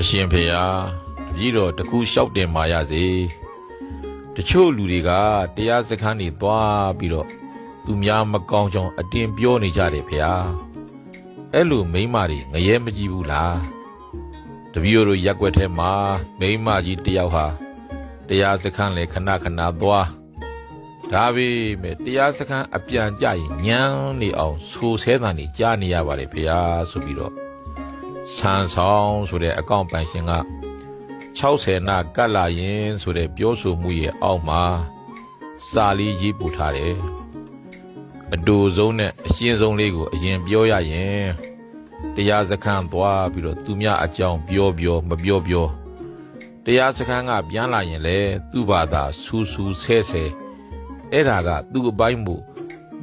အရှင်ဖေယားတပည့်တော်တခုလျှောက်တင်မာရစေတချို့လူတွေကတရားစခန်းတွေသွားပြီးတော့သူများမကောင်းကြောင်အတင်ပြောနေကြတယ်ဖေယားအဲ့လိုမိန်းမတွေငရဲမကြည့်ဘူးလားတပည့်တော်တို့ရက်ွက်ထဲမှာမိန်းမကြီးတယောက်ဟာတရားစခန်းလေခဏခဏသွားဒါပေမဲ့တရားစခန်းအပြန်ကြရင်ညံနေအောင်ဆိုဆဲတန်နေကြားနေရပါတယ်ဖေယားဆိုပြီးတော့ ဆန်ဆောင်ဆိုတဲ့အကောင့်ပိုင်ရှင်က60နာကတ်လာရင်ဆိုတဲ့ပြောဆိုမှုရဲ့အောက်မှာစာလေးရေးပို့ထားတယ်။အတူဆုံးနဲ့အရှင်းဆုံးလေးကို အရင်ပြောရရင်တရားစခန်းသွားပြီးတော့သူများအကြောင်းပြောပြောမပြောပြောတရားစခန်းကပြန်လာရင်လေသူ့ဘာသာဆူဆူဆဲဆဲအဲ့ဒါကသူ့အပိုင်းမှု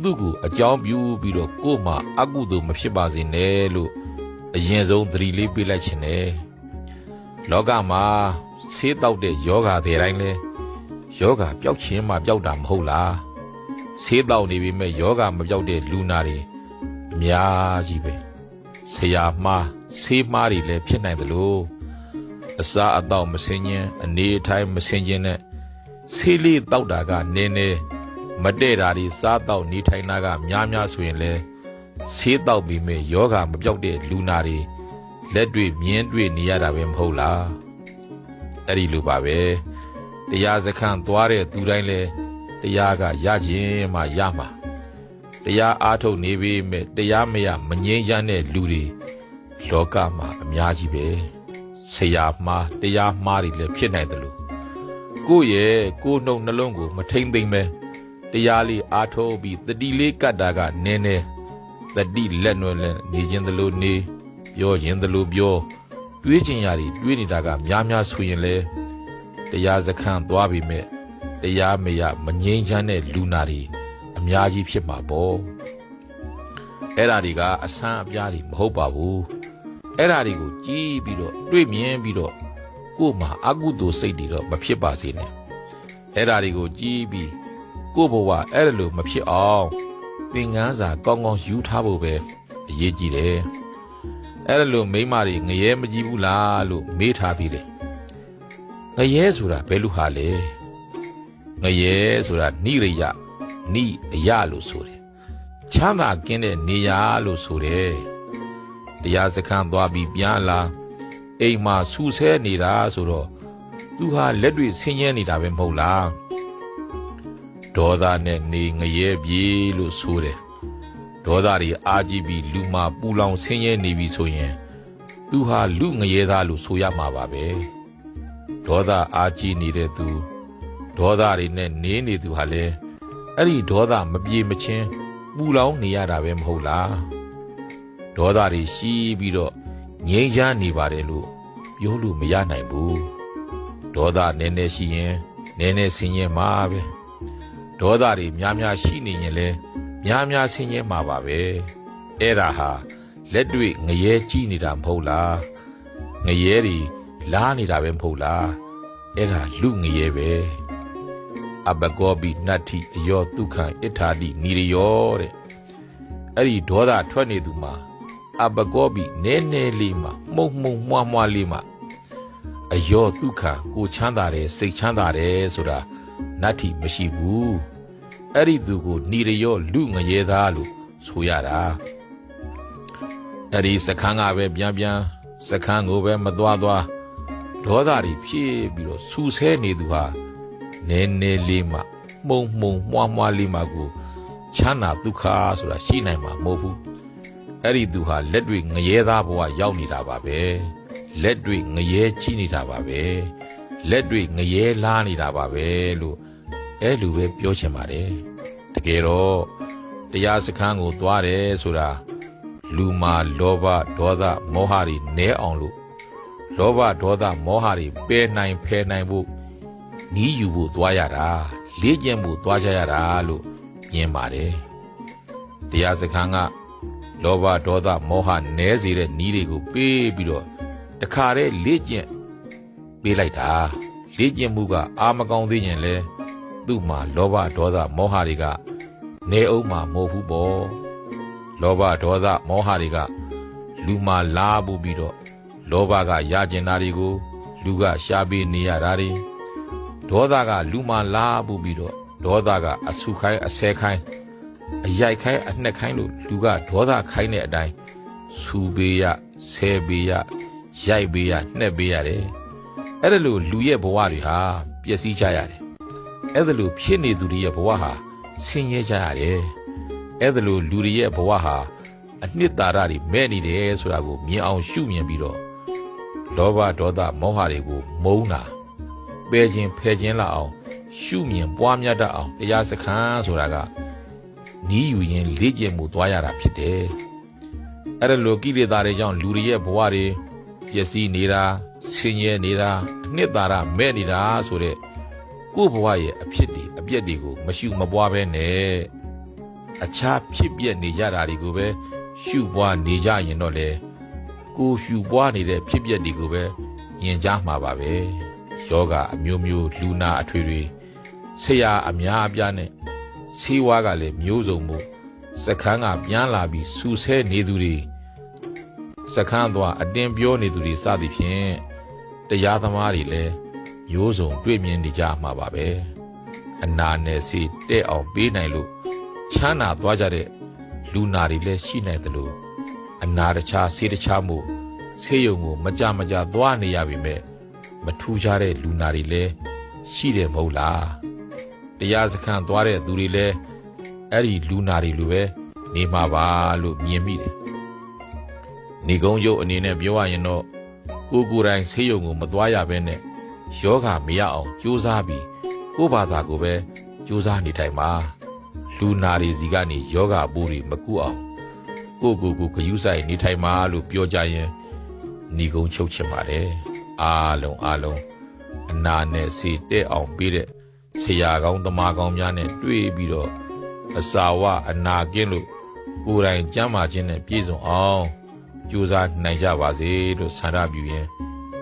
သူ့ကိုအကြောင်းပြုပြီးတော့ကို့မှာအကုသိုလ်မဖြစ်ပါစေနဲ့လို့ အရင်ဆုံးသတိလေးပေးလိုက်ခြင်းနဲ့လောကမှာဆေးတောက်တဲ့ယောဂါတွေတိုင်းလဲယောဂါပျောက်ခြင်းမှပျောက်တာမဟုတ်လားဆေးတောက်နေပြီမဲ့ယောဂါမပျောက်တဲ့လူနာတွေအများကြီးပဲဆရာမှားဆေးမှားတွေလည်းဖြစ်နိုင်တယ်လို့အစာအတော့မစင်ခြင်းအနေအထိုင်မစင်ခြင်းနဲ့ဆေးလေးတောက်တာကနည်းနည်းမတည့်တာတွေစားတော့နေထိုင်တာကများများဆိုရင်လည်း ဆေးတောက်ပြီးမဲ့ယောဂမပြောက်တဲ့လူနာတွေလက်တွေ့မြင်းတွေ့နေရတာပဲမဟုတ်လားအဲ့ဒီလိုပါပဲတရားစခန်းသွားတဲ့သူတိုင်းလဲတရားကရခြင်းမှရမှာတရားအားထုတ်နေပြီမဲ့တရားမရမငြိမ်းချမ်းတဲ့လူတွေလောကမှာအများကြီးပဲဆရာမှားတရားမှားတွေလည်းဖြစ်နိုင်တယ်လို့ကိုယ့်ရဲ့ကိုယ်နှုတ်နှလုံးကို မထိမ့်သိမ့်ပဲတရားလေးအားထုတ်ပြီးတတိလေးကတ်တာကနည်းနည်း တတိလက်နွယ်လက်နေခြင်းသလိုနေပြောခြင်းသလိုပြောတွေးခြင်းရာတွေတွေးနေတာကများများဆိုရင်လေတရားစခန်းသွားပြီမဲ့တရားမရမငြိမ်းချမ်းတဲ့လူနာတွေအများကြီးဖြစ်မှာပေါ့အဲ့ဓာတွေကအဆန်းအပြားတွေမဟုတ်ပါဘူးအဲ့ဓာတွေကိုကြည်ပြီးတော့တွေးမြင်ပြီးတော့ကို့မှာအကုသိုလ်စိတ်တွေတော့မဖြစ်ပါစေနဲ့အဲ့ဓာတွေကိုကြည်ပြီးကို့ဘဝအဲ့လိုမဖြစ်အောင် သင်ငန်းစာကောင်းကောင်းယူထားဖို့ပဲအရေးကြီးတယ်။အဲ့ဒါလို့မိန်းမတွေငရဲမကြည့်ဘူးလားလို့မေးထားသေးတယ်။ငရဲဆိုတာဘယ်လိုဟာလဲ။ငရဲဆိုတာနိရိယနိအယလို့ဆိုတယ်။ချမ်းသာကင်းတဲ့နေရာလို့ဆိုတယ်။တရားစခန်းသွားပြီးပြန်လာအိမ်မှာဆူဆဲနေတာဆိုတော့သူဟာလက်တွေ့ဆင်းရဲနေတာပဲမဟုတ်လား။ ဒေါသနဲ့နေငရဲပြေလို့ဆိုတယ်ဒေါသတွေအာကြည့်ပြီးလူမှာပူလောင်ဆင်းရဲနေပြီဆိုရင် သူဟာလူငရဲသားလို့ဆိုရမှာပါပဲဒေါသအာကြည့်နေတဲ့သူဒေါသတွေနဲ့နေနေသူဟာလည်းအဲ့ဒီဒေါသမပြေမချင်းပူလောင်နေရတာပဲမဟုတ်လားဒေါသတွေရှိပြီးတော့ငြိမ်းချမ်းနေပါတယ်လို့ပြောလို့မရနိုင်ဘူးဒေါသနည်းနည်းရှိရင်နည်းနည်းဆင်းရဲမှာပဲ ဒေါသတွေများများရှိနေရင်လဲများများဆင်းရဲမှာပါပဲအဲ့ဒါဟာလက်တွေ့ငရဲကြီးနေတာမဟုတ်လားငရဲတွေလားနေတာပဲမဟုတ်လားအဲ့ဒါလူငရဲပဲအဘကောပိနတ္ထိအယောဒုက္ခအဋ္ဌာတိနိရယောတဲ့အဲ့ဒီဒေါသထွက်နေသူမှာအဘကောပိနည်းနည်းလေးမှာမှုံမှုံမွားမွားလေးမှာအယောဒုက္ခကိုချမ်းသာတယ်စိတ်ချမ်းသာတယ်ဆိုတာ နတ္ထိမရှိဘူးအဲ့ဒီသူကိုဏိရယောလူငရဲသားလို့ဆိုရတာအဲ့ဒီစခန်းကပဲပြန်ပြန်စခန်းကိုပဲမသွားသွားဒေါသတွေဖြစ်ပြီးတော့ဆူဆဲနေသူဟာနည်းနည်းလေးမှမှုံမှုံမွားမွားလေးမှကိုချမ်းသာဒုက္ခဆိုတာရှိနိုင်မှာမဟုတ်ဘူးအဲ့ဒီသူဟာလက်တွေငရဲသားဘဝရောက်နေတာပါပဲလက်တွေငရဲကြီးနေတာပါပဲလက်တွေငရဲလားနေတာပါပဲလို့ အဲလူပဲပြောချင်ပါတယ်တကယ်တော့တရားစခန်းကိုသွားတယ်ဆိုတာလူမာလောဘဒေါသမောဟတွေနဲအောင်လို့လောဘဒေါသမောဟတွေပယ်နိုင်ဖယ်နိုင်ဖို့နီးယူဖို့သွားရတာလေ့ကျင့်ဖို့သွားကြရတာလို့မြင်ပါတယ်တရားစခန်းကလောဘဒေါသမောဟနဲစေတဲ့နီးတွေကိုပေးပြီးတော့တခါတည်းလေ့ကျင့်ပေးလိုက်တာလေ့ကျင့်မှုကအာမကောင်းသေးရင်လဲ သူ့မှာလောဘဒေါသမောဟတွေကနေအောင်မှာမဟုတ်ဘူးပေါ့လောဘဒေါသမောဟတွေကလူမှာလာပူပြီးတော့လောဘကရကျင်တာတွေကို လူကရှားပေးနေရတာတွေဒေါသကလူမှလာပူပြီးတော့ဒေါသကအဆုခိုင်းအဆဲခိုင်းအရိုက်ခိုင်းအနှက်ခိုင်းလို့လူကဒေါသခိုင်းတဲ့အတိုင်းဆူပေးရဆဲပေးရရိုက်ပေးရနှက်ပေးရတယ်အဲ့ဒါလို့လူရဲ့ဘဝတွေဟာပျက်စီးကြရတယ် အဲ့ဒါလို့ဖြစ်နေသူတွေရဲ့ဘဝဟာဆင်းရဲကြရတယ်အဲ့ဒါလို့လူတွေရဲ့ဘဝဟာအနှစ်သာရတွေမဲ့နေတယ်ဆိုတာကိုမြင်အောင်ရှုမြင်ပြီးတော့လောဘဒေါသမောဟတွေကိုမုန်းတာပယ်ခြင်းဖယ်ခြင်းလာအောင် ရှုမြင်ပွားများတတ်အောင်တရားစခန်းဆိုတာကနီးယူရင်လေ့ကျင့်မှုသွားရတာဖြစ်တယ်။အဲ့ဒါလိုကိလေသာတွေကြောင့်လူတွေရဲ့ဘဝတွေပျက်စီးနေတာဆင်းရဲနေတာအနှစ်သာရမဲ့နေတာဆိုတဲ့ ကိုယ့်ဘဝရဲ့အဖြစ်တွေအပျက်တွေကိုမရှုမပွားပဲနဲ့အခြားဖြစ်ပျက်နေကြတာတွေကိုပဲရှုပွားနေကြရင်တော့လေကိုရှူပွားနေတဲ့ဖြစ်ပျက်တွေကိုပဲယင်ကြားမှာပါပဲယောဂအမျိုးမျိုးလူနာအထွေတွေဆရာအများအပြားနဲ့ဆေးဝါးကလည်းမျိုးစုံမှုစခန်းကပြန်လာပြီးစူဆဲနေသူတွေစခန်းသွားအတင်ပြောနေသူတွေစသည်ဖြင့်တရားသမားတွေလည်း မျိုးစုံတွေ့မြင်နေကြမှာပါပဲအနာနယ်စီတဲ့အောင်ပေးနိုင်လို့ချမ်းသာသွားကြတဲ့လူနာတွေလည်းရှိနိုင်တယ်လို့အနာတခြားဆေးတခြားမှုဆေးရုံကိုမကြမကြသွားနေရပြီမဲ့မထူးခြားတဲ့လူနာတွေလည်းရှိတယ်မဟုတ်လားတရားစခန်းသွားတဲ့သူတွေလည်းအဲ့ဒီလူနာတွေလိုပဲနေမှာပါလို့မြင်မိတယ်နေကုန်းရုပ်အနေနဲ့ပြောရရင်တော့ကိုယ်ကိုယ်တိုင်ဆေးရုံကိုမသွားရဘဲနဲ့ ယောဂမရအောင်ကြိုးစားပြီးကိုယ့်ဘာသာကိုပဲကြိုးစားနေထိုင်ပါလူနာတွေစီကနေယောဂပိုးတွေမကူအောင်ကိုကိုကိုဂယုဆိုင်နေထိုင်ပါလို့ပြောကြရင်ဏီကုံချုပ်ချင်ပါတယ်အားလုံးအားလုံးအနာနဲ့စီတဲ့အောင်ပေးတဲ့ဆရာကောင်းသမားကောင်းများနဲ့တွေ့ပြီးတော့အစာဝအနာကင်းလို့ကိုယ်တိုင်ကျမ်းမာခြင်းနဲ့ပြည့်စုံအောင်ကြိုးစားနိုင်ကြပါစေလို့ဆန္ဒပြုရင်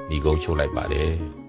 ဏီကုံချုပ်လိုက်ပါတယ်